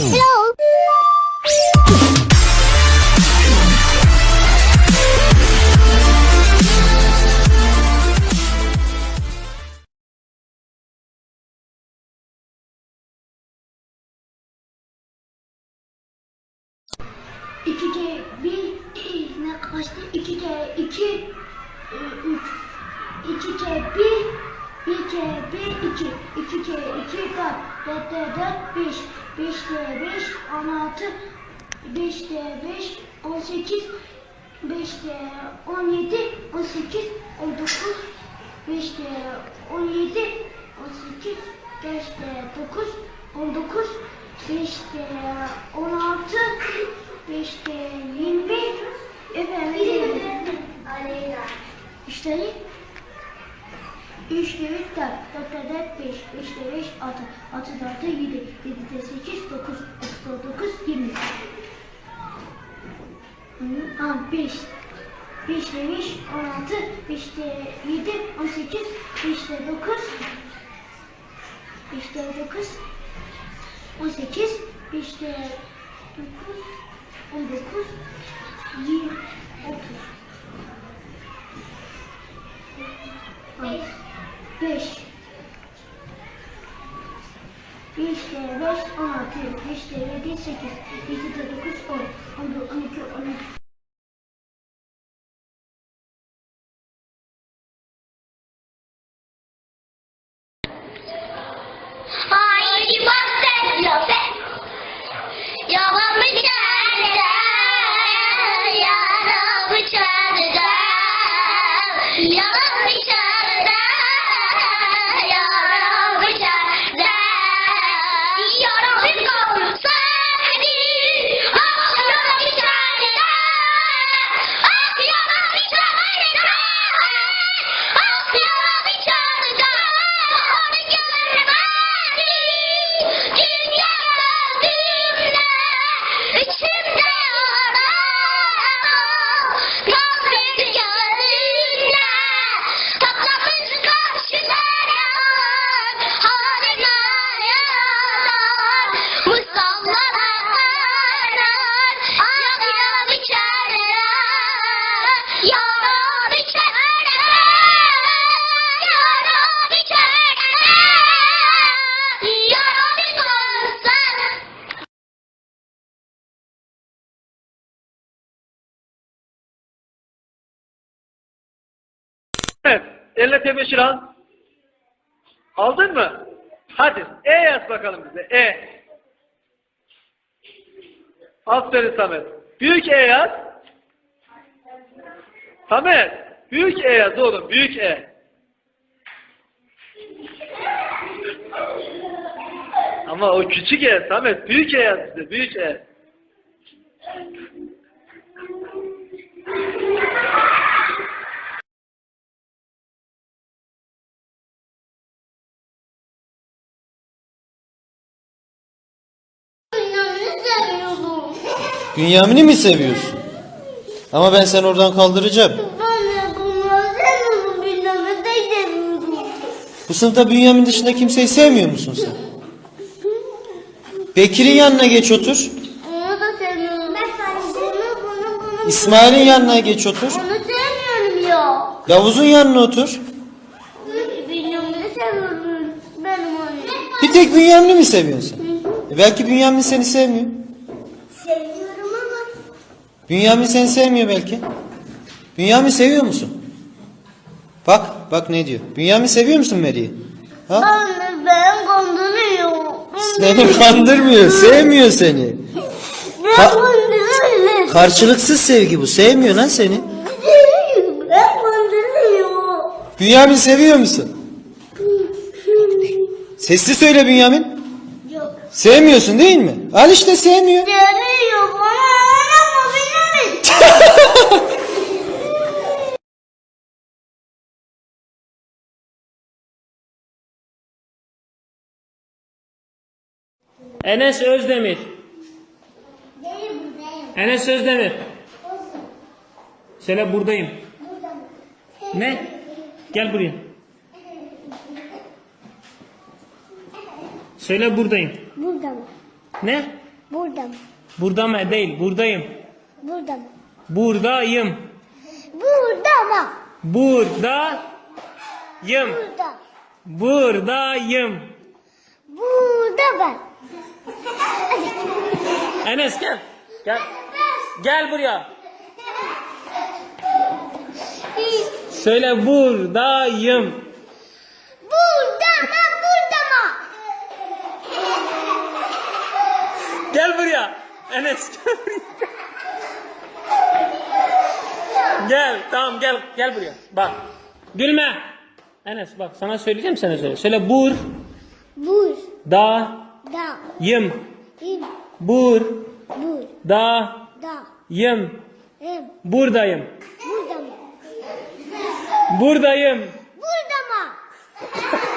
Hello. İki K bir ne kaçtı? İki K iki e, üç iki K bir bir K bir iki. İki K iki dört. Dört D dört beş. Beş D beş on altı. Beş D beş on sekiz. Beş D on yedi. On sekiz. On dokuz. Beş D on yedi. On sekiz. Beş D dokuz. On dokuz. Beş D on altı. Beş D yirmi. Efendim Aleyna. İşte 3 de 3 4, 4 de 4 5, 5 de 5 6, 6 4 de 7, 7 de 8 9, 9 9 20. Ha 5. 5 de 5 16, 5 de 7 18, 5 de 9 5 de 9 18, 5 de 9 19, 20 30. 5 5 de 5 16 5 de 7 8 7 de 9 10 11 12 13 Evet. Elle tebeşir al. Aldın mı? Hadi. E yaz bakalım bize. E. Aferin Samet. Büyük E yaz. Samet. Büyük E yaz oğlum. Büyük E. Ama o küçük E Samet. Büyük E yaz bize. Büyük E. Bünyamin'i mi seviyorsun? Ama ben seni oradan kaldıracağım. Bu sınıfta Bünyamin dışında kimseyi sevmiyor musun sen? Bekir'in yanına geç otur. Onu da sevmiyorum. Ben bunu bunu bunu. İsmail'in yanına geç otur. Onu sevmiyorum ya. Yavuz'un yanına otur. Bünyamin'i seviyorum. Benim onu. Bir tek Bünyamin'i mi seviyorsun sen? E belki Bünyamin seni sevmiyor. Bünyamin seni sevmiyor belki. Bünyamin seviyor musun? Bak, bak ne diyor. Bünyamin seviyor musun Meri'yi? Ha? Anne ben kandırıyor. Seni kandırmıyor, sevmiyor seni. Ben Ka- kandırıyor. Karşılıksız sevgi bu, sevmiyor lan seni. Ben kandırıyor. Bünyamin seviyor musun? Sesli söyle Bünyamin. Yok. Sevmiyorsun değil mi? Al işte sevmiyor. Bünyamin. Enes Özdemir. Enes Özdemir. Söyle buradayım. Ne? Gel buraya. Söyle buradayım. Burada mı? Ne? Burada mı? Burada mı? Değil. Buradayım. Burada mı? Buradayım. Burada mı? Buradayım. Burada. Buradayım. Burada ben. Enes gel. Gel. Gel buraya. Söyle buradayım. Burada mı? Burada mı? Gel buraya. Enes gel buraya. Gel tamam gel gel buraya. Bak. Gülme. Enes bak sana söyleyeceğim sana söyle. Söyle bur Bur. da Da. yım. İm. Bur Bur. da Da. yım. Em. Buradayım. Burada mı? Buradayım. Burada mı?